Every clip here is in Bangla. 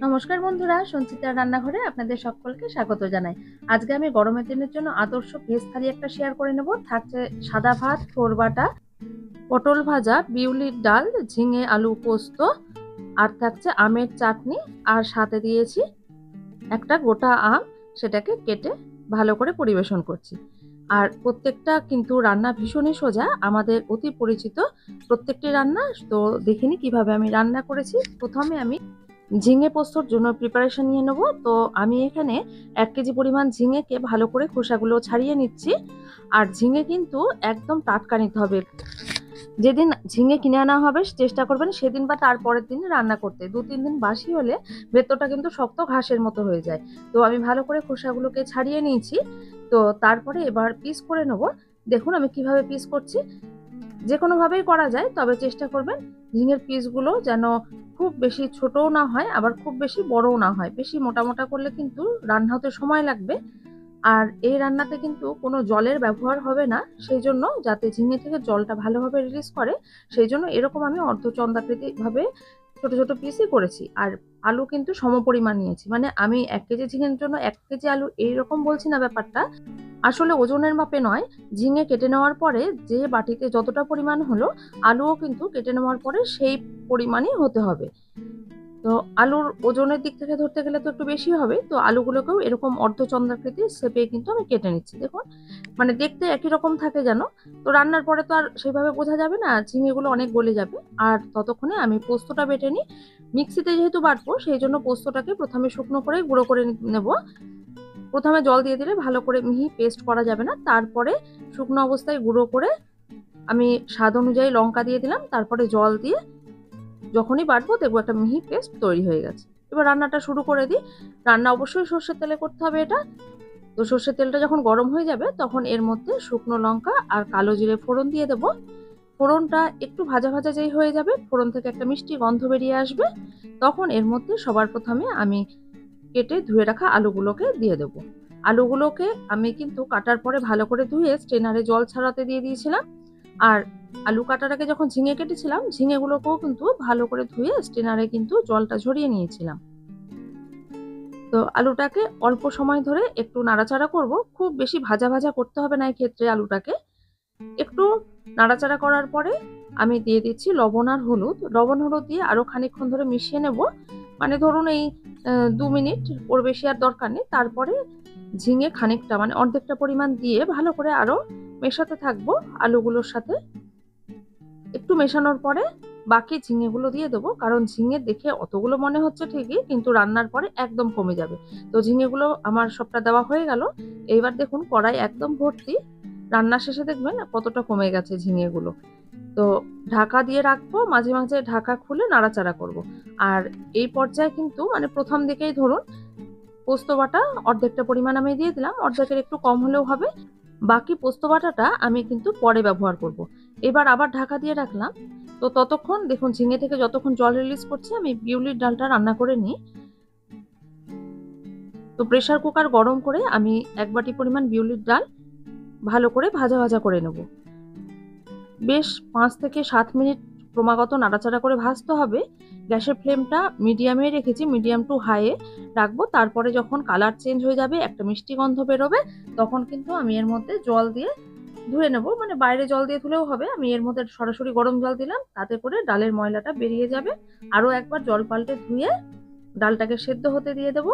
নমস্কার বন্ধুরা, সঞ্চিতার রান্নাঘরে আপনাদের সকলকে স্বাগত জানাই। আজকে আমি গরমের দিনের জন্য আদর্শ ভেজ থালি একটা শেয়ার করে নেব। থাকছে সাদা ভাত থোর বাটা, পটল ভাজা, বিউলির ডাল, ঝিঙে আলু পোস্ত, আর থাকছে আমের চাটনি। আর সাথে দিয়েছি একটা গোটা আম, সেটাকে কেটে ভালো করে পরিবেশন করছি। আর প্রত্যেকটা কিন্তু রান্না ভীষণই সোজা। আমাদের অতি পরিচিত প্রত্যেকটি রান্না, তো দেখিনি কীভাবে আমি রান্না করেছি। প্রথমে আমি ঝিঙে পোস্তর জন্য প্রিপারেশন নিয়ে নেব। তো আমি এখানে এক কেজি পরিমাণ ঝিঙেকে ভালো করে খোসাগুলো ছাড়িয়ে নিচ্ছি। আর ঝিঙে কিন্তু একদম টাটকা নিতে হবে। যেদিন ঝিঙে কিনে আনা হবে, চেষ্টা করবেন সেদিন বা তার পরের দিন রান্না করতে। দু, তিন দিন বাসি হলে ভেতরটা কিন্তু শক্ত ঘাসের মতো হয়ে যায়। তো আমি ভালো করে খোসাগুলোকে ছাড়িয়ে নিয়েছি। তো তারপরে এবার পিস করে নেব। দেখুন আমি কীভাবে পিস করছি। যে কোনোভাবেই করা যায়, তবে চেষ্টা করবেন ঝিঙের পিসগুলো যেন খুব বেশি ছোটও না হয়, আবার খুব বেশি বড়ও না হয়। বেশি মোটা মোটা করলে কিন্তু রান্না হতে সময় লাগবে। আর এই রান্নাতে কিন্তু কোনো জলের ব্যবহার হবে না সেই জন্য যাতে ঝিঙে থেকে জলটা ভালোভাবে রিলিজ করে সেই জন্য এরকম আমি অর্ধচন্দাকৃতিভাবে ছোট ছোট পিসই করেছি। আর আলু কিন্তু সমপরিমাণ নিয়েছি। মানে আমি এক কেজি ঝিঙের জন্য এক কেজি আলু এইরকম বলছি না ব্যাপারটা। আসলে ওজনের মাপে নয়। ঝিঙে কেটে নেওয়ার পরে যে বাটিতে যতটা পরিমাণ হলো, আলুও কিন্তু কেটে নেওয়ার পরে সেই পরিমাণই হতে হবে। তো আলুর ওজনের দিক থেকে ধরতে গেলে তো একটু বেশি হবে, তো আলুগুলোকেও এরকম অর্ধচন্দ্রাকৃতি শেপে কিন্তু আমি কেটে নিচ্ছি, দেখুন। মানে দেখতে একই রকম থাকে যেন, তো রান্নার পরে তো আর সেইভাবে বোঝা যাবে না, ঝিঙেগুলো অনেক গলে যাবে। আর ততক্ষণে আমি পোস্তটা বেটে নিই। মিক্সিতে যেহেতু বাটবো, সেই জন্য পোস্তটাকে প্রথমে শুকনো করে গুঁড়ো করে নেব। প্রথমে জল দিয়ে দিলে ভালো করে মিহি পেস্ট করা যাবে না, তারপরে শুকনো অবস্থায় গুঁড়ো করে আমি স্বাদ অনুযায়ী লঙ্কা দিয়ে দিলাম, তারপরে জল দিয়ে যখনই বাটবো দেখব একটা মিহি পেস্ট তৈরি হয়ে গেছে। এবার রান্নাটা শুরু করে দিই। রান্না অবশ্যই সর্ষের তেলে করতে হবে এটা। তো সর্ষের তেলটা যখন গরম হয়ে যাবে তখন এর মধ্যে শুকনো লঙ্কা আর কালো জিরে ফোড়ন দিয়ে দেবো। ফোড়নটা একটু ভাজা ভাজা যেই হয়ে যাবে, ফোড়ন থেকে একটা মিষ্টি গন্ধ বেরিয়ে আসবে। তখন এর মধ্যে সবার প্রথমে আমি কেটে ধুয়ে রাখা আলুগুলোকে দিয়ে দেবো। আলুগুলোকে আমি কিন্তু কাটার পরে ভালো করে ধুয়ে স্ট্রেনারে জল ছাড়াতে দিয়ে দিয়েছিলাম। আর আলু কাটাটাকে যখন ঝিঙে কেটেছিলাম, ঝিঙেগুলোকেও কিন্তু ভালো করে ধুয়ে স্টেনারে কিন্তু জলটা ঝরিয়ে নিয়েছিলাম। তো আলুটাকে অল্প সময় ধরে একটু নাড়াচাড়া করব। খুব বেশি ভাজা ভাজা করতে হবে না ক্ষেত্রে আলুটাকে। একটু নাড়াচাড়া করার পরে আমি দিয়ে দিচ্ছি লবণ আর হলুদ। লবণ হলুদ দিয়ে আরও খানিকক্ষণ ধরে মিশিয়ে নেব। মানে ধরুন এই দু মিনিট ওর বেশি আর দরকার নেই। তারপরে ঝিঙে খানিকটা মানে অর্ধেকটা পরিমাণ দিয়ে ভালো করে আরও মেশাতে থাকব আলুগুলোর সাথে। একটু মেশানোর পরে বাকি ঝিঙেগুলো দিয়ে দেবো, কারণ ঝিঙে দেখে অতগুলো মনে হচ্ছে ঠিকই, কিন্তু রান্নার পরে একদম কমে যাবে। তো ঝিঙেগুলো আমার সবটা দেওয়া হয়ে গেল। এইবার দেখুন কড়াই একদম ভর্তি। রান্না শেষে দেখবেন কতটা কমে গেছে ঝিঙেগুলো। তো ঢাকা দিয়ে রাখব, মাঝে মাঝে ঢাকা খুলে নাড়াচাড়া করব। আর এই পর্যায়ে কিন্তু মানে প্রথম দিকেই ধরুন পোস্ত বাটা অর্ধেকটা পরিমাণ আমি দিয়ে দিলাম, অর্ধেকের একটু কম হলেও হবে। বাকি পোস্ত বাটাটা আমি কিন্তু পরে ব্যবহার করব। এবার আবার ঢাকা দিয়ে রাখলাম। তো ততক্ষণ দেখুন, ঝিঙে থেকে যতক্ষণ জল রিলিজ করছে, আমি বিউলির ডালটা রান্না করে নিই। তো প্রেশার কুকার গরম করে আমি এক বাটি পরিমাণ বিউলির ডাল ভালো করে ভাজা ভাজা করে নেব। বেশ পাঁচ থেকে সাত মিনিট ক্রমাগত নাড়াচাড়া করে ভাজতে হবে। গ্যাসের ফ্লেমটা মিডিয়ামে রেখেছি, মিডিয়াম টু হাইয়ে রাখব। তারপরে যখন কালার চেঞ্জ হয়ে যাবে, একটা মিষ্টি গন্ধ বেরোবে, তখন কিন্তু আমি এর মধ্যে জল দিয়ে ধুয়ে নেব। মানে বাইরে জল দিয়ে ধুলেও হবে। আমি এর মধ্যে সরাসরি গরম জল দিলাম, তাতে করে ডালের ময়লাটা বেরিয়ে যাবে। আরও একবার জল পাল্টে ধুয়ে ডালটাকে সেদ্ধ হতে দিয়ে দেব।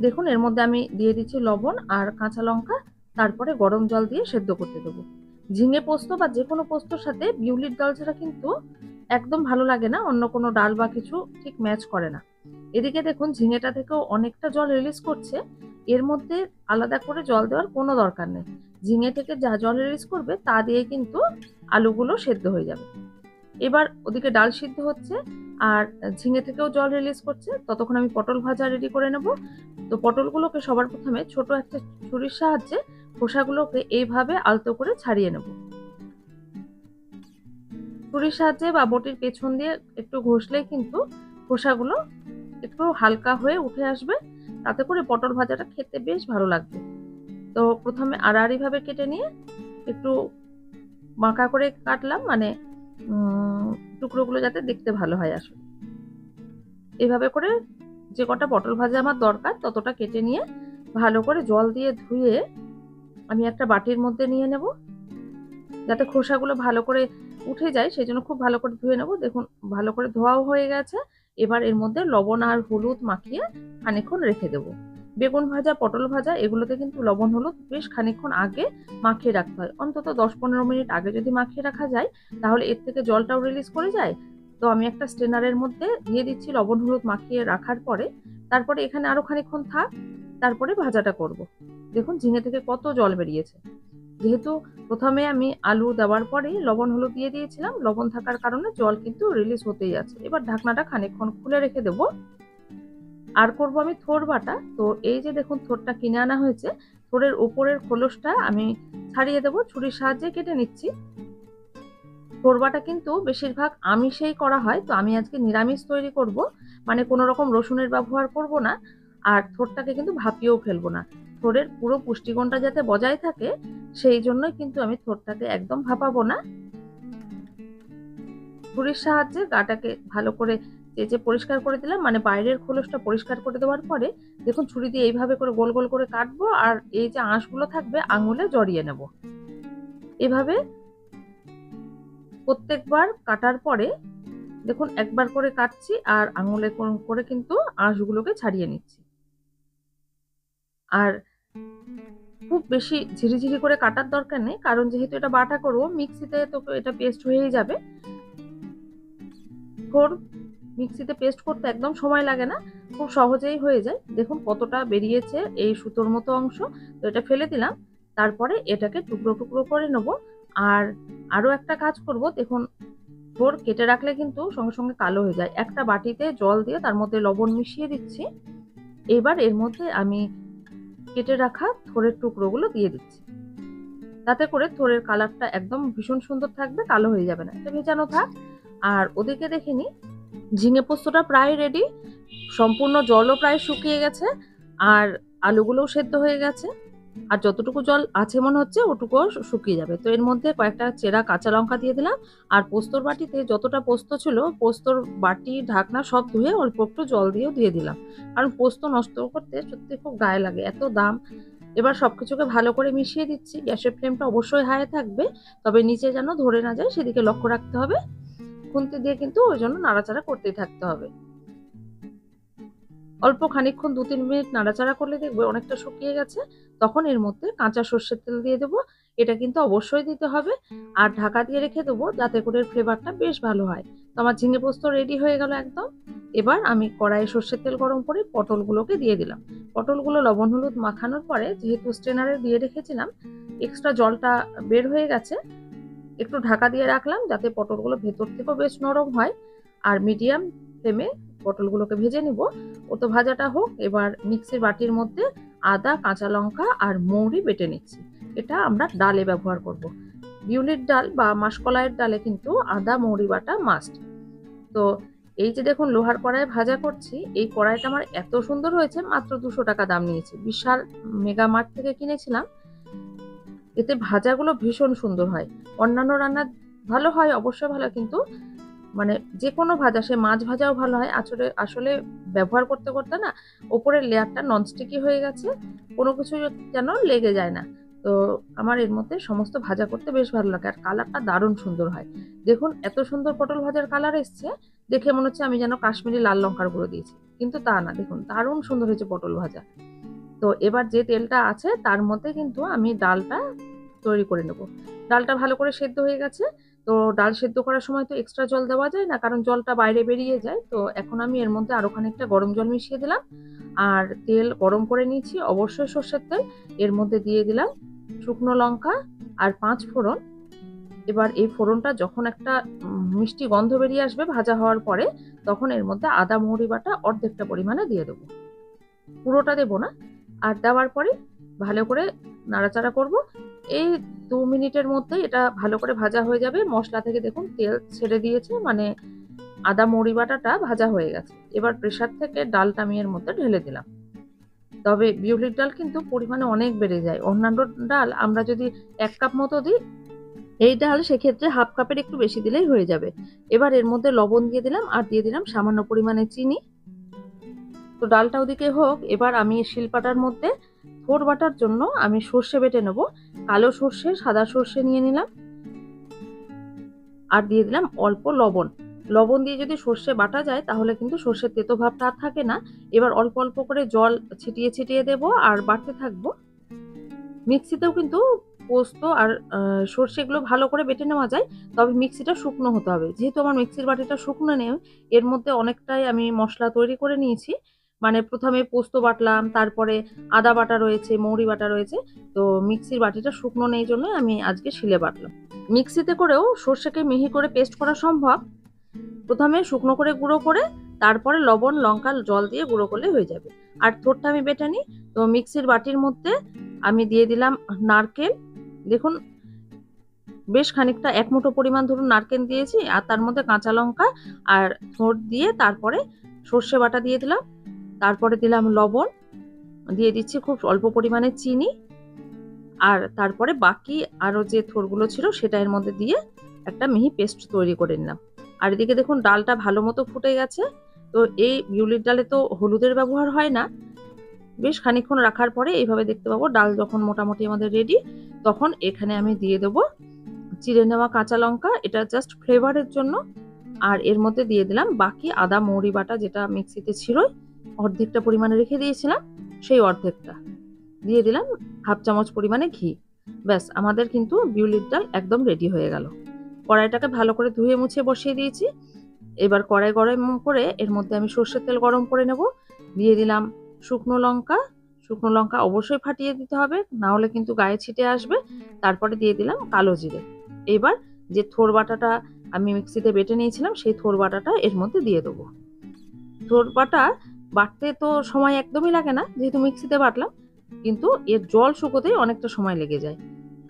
দেখুন, এর মধ্যে আমি দিয়ে দিচ্ছি লবণ আর কাঁচা লঙ্কা। তারপরে গরম জল দিয়ে সেদ্ধ করতে দেবো। ঝিঙে পোস্ত বা যে কোনো পোস্তর সাথে বিউলির ডাল ছাড়া কিন্তু একদম ভালো লাগে না, অন্য কোনো ডাল বা কিছু ঠিক ম্যাচ করে না। এদিকে দেখুন, ঝিঙেটা থেকেও অনেকটা জল রিলিজ করছে, এর মধ্যে আলাদা করে জল দেওয়ার কোনো দরকার নেই। ঝিঙে থেকে যা জল রিলিজ করবে, তা দিয়ে কিন্তু আলুগুলো সেদ্ধ হয়ে যাবে। এবার ওদিকে ডাল সিদ্ধ হচ্ছে, আর ঝিঙে থেকেও জল রিলিজ করছে, ততক্ষণ আমি পটল ভাজা রেডি করে নেব। তো পটলগুলোকে সবার প্রথমে ছোট একটা ছুরির সাহায্যে খোসাগুলোকে এইভাবে আলতো করে ছাড়িয়ে নেব। ছুরির সাহায্যে বা বটির পেছন দিয়ে একটু ঘষলেই কিন্তু খোসাগুলো একটু হালকা হয়ে উঠে আসবে। তাতে করে পটল ভাজাটা খেতে বেশ ভালো লাগবে। তো প্রথমে আড়াআড়িভাবে কেটে নিয়ে একটু বাঁকা করে কাটলাম মানে টুকরোগুলো যাতে দেখতে ভালো হয় আসলে। এভাবে করে যে কটা পটল ভাজা আমার দরকার, ততটা কেটে নিয়ে ভালো করে জল দিয়ে ধুয়ে আমি একটা বাটির মধ্যে নিয়ে নেব, যাতে খোসাগুলো ভালো করে উঠে যায় সেই জন্য খুব ভালো করে ধুয়ে নেব। দেখুন, ভালো করে ধোয়াও হয়ে গেছে। এবার এর মধ্যে লবণ আর হলুদ মাখিয়ে খানিকক্ষণ রেখে দেবো। বেগুন ভাজা, পটল ভাজা, এগুলোতে কিন্তু লবণ হলুদ বেশ খানিকক্ষণ আগে মাখিয়ে রাখতে হয়। অন্তত দশ পনেরো মিনিট আগে যদি মাখিয়ে রাখা যায়, তাহলে এর থেকে জলটাও রিলিজ করে যায়। তো আমি একটা স্টেনারের মধ্যে দিয়ে দিচ্ছি লবণ হলুদ মাখিয়ে রাখার পরে। তারপরে এখানে আরও খানিকক্ষণ থাক, তারপরে ভাজাটা করব। দেখুন, ঝিঙে থেকে কত জল বেরিয়েছে। যেহেতু প্রথমে আমি আলু দেওয়ার পরেই লবণ, হলুদ দিয়ে দিয়েছিলাম, লবণ থাকার কারণে জল কিন্তু রিলিজ হতেই আছে। এবার ঢাকনাটা খানিকক্ষণ খুলে রেখে দেবো। আর করব আমি থোর বাটা। তো এই যে দেখুন, থোরটা কিনে আনা হয়েছে, থোরের উপরের খোলসটা আমি ছাড়িয়ে দেবো, ছুরির সাহায্যে কেটে নিচ্ছি। থোরবাটা কিন্তু বেশিরভাগ আমিষেই করা হয়, তো আমি আজকে নিরামিষ তৈরি করব। মানে কোনো রকম রসুনের ব্যবহার করব না, আর থোরটাকে কিন্তু ভাপিয়েও ফেলব না। থোরের পুরো পুষ্টিগুণটা যাতে বজায় থাকে, সেই জন্যই কিন্তু আমি থোরটাকে একদম ভাপাবো না। ছুরির সাহায্যে গাটাকে ভালো করে চেঁচে পরিষ্কার করে দিলাম। মানে বাইরের খোলসটা পরিষ্কার করে দেওয়ার পরে দেখুন ছুরি দিয়ে এইভাবে করে গোল গোল করে কাটবো আর এই যে আঁশগুলো থাকবে আঙুলে জড়িয়ে নেব। এভাবে প্রত্যেকবার কাটার পরে দেখুন একবার করে কাটছি আর আঙুলে করে কিন্তু আঁশগুলোকে ছাড়িয়ে নিচ্ছি। আর খুব বেশি ঝিরিঝিরি করে কাটার দরকার নেই, কারণ যেহেতু এটা বাটা করব, মিক্সিতে তো এটা পেস্ট হয়েই যাবে। ফোর মিক্সিতে পেস্ট করতে একদম সময় লাগে না, খুব সহজেই হয়ে যায়। দেখুন কতটা বেরিয়েছে এই সুতোর মতো অংশ। তো এটা ফেলে দিলাম, তারপরে এটাকে টুকরো টুকরো করে নেব। আর আরও একটা কাজ করব, দেখুন থোর কেটে রাখলে কিন্তু সঙ্গে সঙ্গে কালো হয়ে যায়। একটা বাটিতে জল দিয়ে তার মধ্যে লবণ মিশিয়ে দিচ্ছি। এবার এর মধ্যে আমি কেটে রাখা থোরের টুকরোগুলো দিয়ে দিচ্ছি। তাতে করে থোরের কালারটা একদম ভীষণ সুন্দর থাকবে, কালো হয়ে যাবে না। এটা ভেজানো থাক। আর ওদিকে দেখে নি, ঝিঙে পোস্তটা প্রায় রেডি সম্পূর্ণ জলও প্রায় শুকিয়ে গেছে, আর আলুগুলোও সেদ্ধ হয়ে গেছে। আর যতটুকু জল আছে মনে হচ্ছে ওটুকুও শুকিয়ে যাবে। তো এর মধ্যে কয়েকটা চেরা কাঁচা লঙ্কা দিয়ে দিলাম। আর পোস্তর বাটিতে যতটা পোস্ত ছিল, পোস্তর বাটি, ঢাকনা সব ধুয়ে অল্প একটু জল দিয়েও দিয়ে দিলাম। কারণ পোস্ত নষ্ট করতে সত্যি খুব গায়ে লাগে, এত দাম। এবার সব কিছুকে ভালো করে মিশিয়ে দিচ্ছি। গ্যাসের ফ্লেমটা অবশ্যই হাই থাকবে, তবে নিচে যেন ধরে না যায়, সেদিকে লক্ষ্য রাখতে হবে। খুন্তি দিয়ে কিন্তু ওই জন্য নাড়াচাড়া করতেই থাকতে হবে। অল্প খানিকক্ষণ দু তিন মিনিট নাড়াচাড়া করলে দেখবে অনেকটা শুকিয়ে গেছে। তখন এর মধ্যে কাঁচা সর্ষের তেল দিয়ে দেবো। এটা কিন্তু অবশ্যই দিতে হবে। আর ঢাকা দিয়ে রেখে দেবো যাতে করে ফ্লেভারটা বেশ ভালো হয়। তো আমার ঝিঙে পোস্ত রেডি হয়ে গেল একদম। এবার আমি কড়াইয়ে সর্ষের তেল গরম করে পটলগুলোকে দিয়ে দিলাম। পটলগুলো লবণ হলুদ মাখানোর পরে যেহেতু স্ট্রেনারে দিয়ে রেখেছিলাম এক্সট্রা জলটা বের হয়ে গেছে। একটু ঢাকা দিয়ে রাখলাম যাতে পটলগুলো ভেতর থেকেও বেশ নরম হয়। আর মিডিয়াম ফ্লেমে পটলগুলোকে ভেজে নিব। ও তো ভাজাটা হোক, এবার মিক্সির বাটির মধ্যে আদা, কাঁচা লঙ্কা আর মৌরি বেটে নিচ্ছি। এটা আমরা ডালে ব্যবহার করব। বিউলির ডাল বা মাসকলাইয়ের ডালে কিন্তু আদা, মৌরি বাটা মাস্ট তো এই যে দেখুন, লোহার কড়াই ভাজা করছি, এই কড়াইটা আমার এত সুন্দর হয়েছে, মাত্র দুশো টাকা দাম নিয়েছে। বিশাল মেগা মার্ট থেকে কিনেছিলাম। এতে ভাজাগুলো ভীষণ সুন্দর হয়। অন্যান্য রান্না ভালো হয়, অবশ্যই ভালো, কিন্তু মানে যে কোনো ভাজা, সে মাছ ভাজাও ভালো হয়। আসলে আসলে ব্যবহার করতে করতে না ওপরের লেয়ারটা ননস্টিকি হয়ে গেছে, কোনো কিছু যেন লেগে যায় না। তো আমার এর মধ্যে সমস্ত ভাজা করতে বেশ ভালো লাগে। আর কালারটা দারুণ সুন্দর হয়। দেখুন, এত সুন্দর পটল ভাজার কালার এসছে, দেখে মনে হচ্ছে আমি যেন কাশ্মীরি লাল লঙ্কার গুঁড়ো দিয়েছি। কিন্তু তা না, দেখুন, দারুণ সুন্দর হয়েছে পটল ভাজা। তো এবার যে তেলটা আছে, তার মধ্যে কিন্তু আমি ডালটা তৈরি করে নেব। ডালটা ভালো করে সেদ্ধ হয়ে গেছে। তো ডাল সেদ্ধ করার সময় তো এক্সট্রা জল দেওয়া যায় না, কারণ জলটা বাইরে বেরিয়ে যায়। তো এখন আমি এর মধ্যে আরও খানিকটা গরম জল মিশিয়ে দিলাম। আর তেল গরম করে নিয়েছি, অবশ্যই সর্ষের তেল। এর মধ্যে দিয়ে দিলাম শুকনো লঙ্কা আর পাঁচ ফোড়ন। এবার এই ফোড়নটা যখন একটা মিষ্টি গন্ধ বেরিয়ে আসবে ভাজা হওয়ার পরে, তখন এর মধ্যে আদা, মৌরি বাটা অর্ধেকটা পরিমাণে দিয়ে দেবো। পুরোটা দেবো না। আর দেওয়ার পরে ভালো করে নাড়াচাড়া করব। এই দু মিনিটের মধ্যে এটা ভালো করে ভাজা হয়ে যাবে। মশলা থেকে দেখুন তেল ছেড়ে দিয়েছে মানে আদা, মৌরি বাটাটা ভাজা হয়ে গেছে। এবার প্রেশার থেকে ডালটা আমি এর মধ্যে ঢেলে দিলাম। তবে বিউলির ডাল কিন্তু পরিমাণে অনেক বেড়ে যায়। অন্যান্য ডাল আমরা যদি এক কাপ মতো দিই, এই ডাল সেক্ষেত্রে হাফ কাপের একটু বেশি দিলেই হয়ে যাবে। এবার এর মধ্যে লবণ দিয়ে দিলাম আর দিয়ে দিলাম সামান্য পরিমাণে চিনি। তো ডালটা ওদিকে হোক, এবার আমি শিলপাটার মধ্যে থোর বাটার জন্য আমি সর্ষে বেটে নেব। কালো সর্ষে, সাদা সর্ষে নিয়ে নিলাম। আর দিয়ে দিলাম অল্প লবণ। লবণ দিয়ে যদি সর্ষে বাটা যায়, তাহলে কিন্তু সর্ষের তেতো ভাবটা আর থাকে না। এবার অল্প অল্প করে জল ছিটিয়ে ছিটিয়ে দেব আর বাড়তে থাকব। মিক্সিতেও কিন্তু পোস্ত আর সর্ষেগুলো ভালো করে বেটে নেওয়া যায়। তবে মিক্সিটা শুকনো হতে হবে। যেহেতু আমার মিক্সির বাটিটা শুকনো নেই, এর মধ্যে অনেকটাই আমি মশলা তৈরি করে নিয়েছি। মানে প্রথমে পোস্ত বাটলাম, তারপরে আদা বাটা রয়েছে, মৌরি বাটা রয়েছে। তো মিক্সির বাটিটা শুকনো নেই জন্য আমি আজকে শিলে বাটলাম। মিক্সিতে করেও সর্ষেকে মিহি করে পেস্ট করা সম্ভব। প্রথমে শুকনো করে গুঁড়ো করে, তারপরে লবণ, লঙ্কা, জল দিয়ে গুঁড়ো করলে হয়ে যাবে। আর থোরটা আমি বেটে নিই। তো মিক্সির বাটির মধ্যে আমি দিয়ে দিলাম নারকেল। দেখুন, বেশ খানিকটা এক মুঠো পরিমাণ ধরুন নারকেল দিয়েছি, আর তার মধ্যে কাঁচা লঙ্কা আর থোড় দিয়ে তারপরে সর্ষে বাটা দিয়ে দিলাম। তারপরে দিলাম লবণ, দিয়ে দিচ্ছি খুব অল্প পরিমাণে চিনি, আর তারপরে বাকি আরও যে থোরগুলো ছিল সেটা এর মধ্যে দিয়ে একটা মিহি পেস্ট তৈরি করে নিলাম। আর এদিকে দেখুন ডালটা ভালো মতো ফুটে গেছে, তো এই বিউলির ডালে তো হলুদের ব্যবহার হয় না। বেশ খানিকক্ষণ রাখার পরে এইভাবে দেখতে পাবো ডাল যখন মোটামুটি আমাদের রেডি তখন এখানে আমি দিয়ে দেবো চিড়ে নেওয়া কাঁচা লঙ্কা, এটা জাস্ট ফ্লেভারের জন্য। আর এর মধ্যে দিয়ে দিলাম বাকি আদা মৌরি বাটা যেটা মিক্সিতে ছিলই অর্ধেকটা পরিমাণে রেখে দিয়েছিলাম, সেই অর্ধেকটা। দিয়ে দিলাম হাফ চামচ পরিমাণে ঘি। ব্যাস, আমাদের কিন্তু বিউলির ডাল একদম রেডি হয়ে গেল। কড়াইটাকে ভালো করে ধুয়ে মুছে বসিয়ে দিয়েছি। এবার কড়াই গরম করে এর মধ্যে আমি সর্ষের তেল গরম করে নেব। দিয়ে দিলাম শুকনো লঙ্কা। শুকনো লঙ্কা অবশ্যই ফাটিয়ে দিতে হবে, না হলে কিন্তু গায়ে ছিটে আসবে। তারপরে দিয়ে দিলাম কালো জিরে। এবার যে থোর বাটাটা আমি মিক্সিতে বেটে নিয়েছিলাম, সেই থোর বাটাটা এর মধ্যে দিয়ে দেবো। থোর বাটা বাটতে তো সময় একদমই লাগে না, যেহেতু মিক্সিতে বাটলাম। কিন্তু এর জল শুকোতেই অনেকটা সময় লেগে যায়।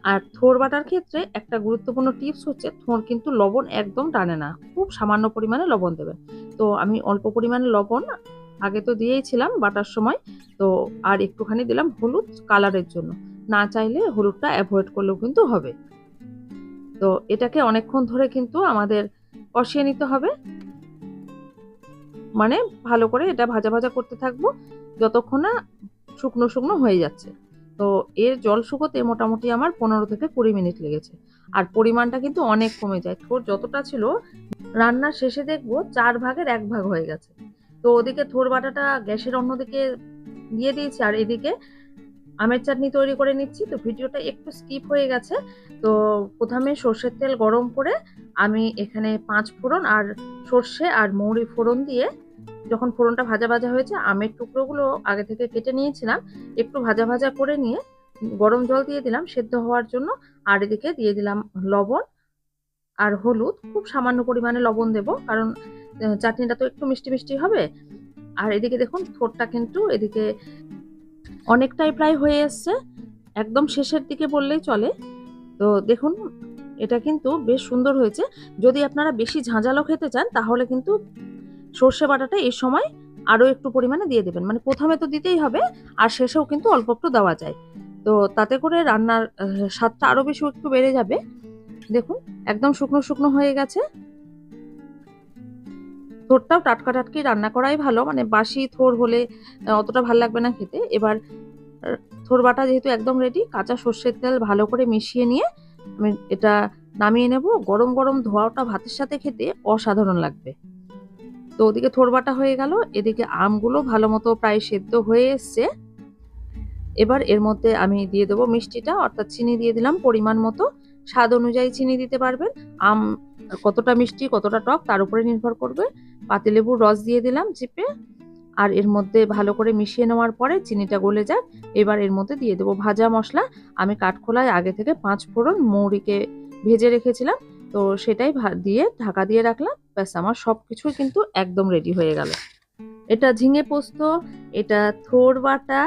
আর থোর বাটার ক্ষেত্রে একটা গুরুত্বপূর্ণ টিপস হচ্ছে, থোর কিন্তু লবণ একদম টানে না। খুব সামান্য পরিমাণে লবণ দেবেন। তো আমি অল্প পরিমাণে লবণ আগে তো দিয়েইছিলাম বাটার সময়, তো আর একটুখানি দিলাম হলুদ কালারের জন্য। না চাইলে হলুদটা অ্যাভয়েড করলেও কিন্তু হবে। তো এটাকে অনেকক্ষণ ধরে কিন্তু আমাদের কষিয়ে নিতে হবে। মানে ভালো করে এটা ভাজা ভাজা করতে থাকব, যতক্ষণ না শুকনো শুকনো হয়ে যাচ্ছে। তো এর জল শুকোতে মোটামুটি আমার পনেরো থেকে কুড়ি মিনিট লেগেছে। আর পরিমাণটা কিন্তু অনেক কমে যায়। থোর যতটা ছিল, রান্নার শেষে দেখব চার ভাগের এক ভাগ হয়ে গেছে। তো ওদিকে থোর বাটাটা গ্যাসের অন্যদিকে দিয়ে দিয়েছি, আর এদিকে আমের চাটনি তৈরি করে নিচ্ছি। তো ভিডিওটা একটু স্কিপ হয়ে গেছে। তো প্রথমে সর্ষের তেল গরম করে আমি এখানে পাঁচ ফোড়ন আর সর্ষে আর মৌরি ফোড়ন দিয়ে যখন ফোড়নটা ভাজা ভাজা হয়েছে, আমের টুকরোগুলো আগে থেকে কেটে নিয়েছিলাম। একটু ভাজা ভাজা করে নিয়ে গরম জল দিয়ে দিলাম সেদ্ধ হওয়ার জন্য। আর এদিকে দিয়ে দিলাম লবণ আর হলুদ। খুব সামান্য পরিমাণে লবণ দেব কারণ চাটনিটা তো একটু মিষ্টি মিষ্টি হবে। আর এদিকে দেখুন, থোরটা কিন্তু এদিকে অনেকটাই প্রায় হয়ে এসছে। একদম শেষের দিকে বললেই চলে। তো দেখুন, এটা কিন্তু বেশ সুন্দর হয়েছে। যদি আপনারা বেশি ঝাঁঝালো খেতে চান, তাহলে কিন্তু সর্ষে বাটাটা এই সময় আরও একটু পরিমাণে দিয়ে দেবেন। মানে প্রথমে তো দিতেই হবে, আর শেষেও কিন্তু অল্প একটু দেওয়া যায়। তো তাতে করে রান্নার স্বাদটা আরও বেশি একটু বেড়ে যাবে। দেখুন, একদম শুকনো শুকনো হয়ে গেছে। থোরটাও টাটকা টাটকি রান্না করাই ভালো মানে বাসি থোর হলে অতটা ভালো লাগবে না খেতে। এবার থোর বাটা যেহেতু একদম রেডি কাঁচা সর্ষের তেল ভালো করে মিশিয়ে নিয়ে আমি এটা নামিয়ে নেব। গরম গরম ধোয়াটা ভাতের সাথে খেতে অসাধারণ লাগবে। তো ওদিকে থোর বাটা হয়ে গেল, এদিকে আমগুলো ভালো মতো প্রায় সেদ্ধ হয়ে এসছে। এবার এর মধ্যে আমি দিয়ে দেবো মিষ্টিটা, অর্থাৎ চিনি দিয়ে দিলাম পরিমাণ মতো। স্বাদ অনুযায়ী চিনি দিতে পারবেন। আম কতটা মিষ্টি, কতটা টক, তার উপরে নির্ভর করবে। পাতিলেবুর রস দিয়ে দিলাম চিপে আর এর মধ্যে ভালো করে মিশিয়ে নেওয়ার পরে চিনিটা গলে যাক এবার এর মধ্যে দিয়ে দেবো ভাজা মশলা। আমি কাঠখোলায় আগে থেকে পাঁচ ফোড়ন মৌরিকে ভেজে রেখেছিলাম। তো সেটাই দিয়ে ঢাকা দিয়ে রাখলাম। ব্যাস, আমার সব কিছুই কিন্তু একদম রেডি হয়ে গেল। এটা ঝিঙে পোস্ত, এটা থোর বাটা,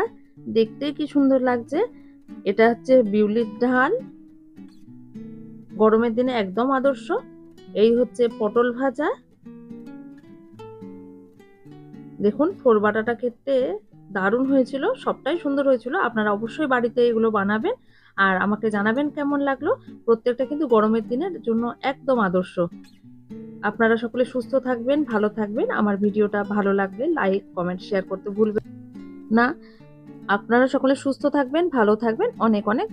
দেখতে কি সুন্দর লাগছে। এটা হচ্ছে বিউলির ডাল গরমের দিনে একদম আদর্শ। এই হচ্ছে পটল ভাজা। দেখুন থোর বাটাটা খেতে দারুণ হয়েছিল, সবটাই সুন্দর হয়েছিল। আপনারা অবশ্যই বাড়িতে এগুলো বানাবেন আর আমাকে জানাবেন কেমন লাগল। প্রত্যেকটা কিন্তু গরমের দিনের জন্য একদম আদর্শ। আপনারা সকলে সুস্থ থাকবেন, ভালো থাকবেন। আমার ভিডিওটা ভালো লাগলে লাইক, কমেন্ট, শেয়ার করতে ভুলবেন না। আপনারা সকলে সুস্থ থাকবেন, ভালো থাকবেন। অনেক অনেক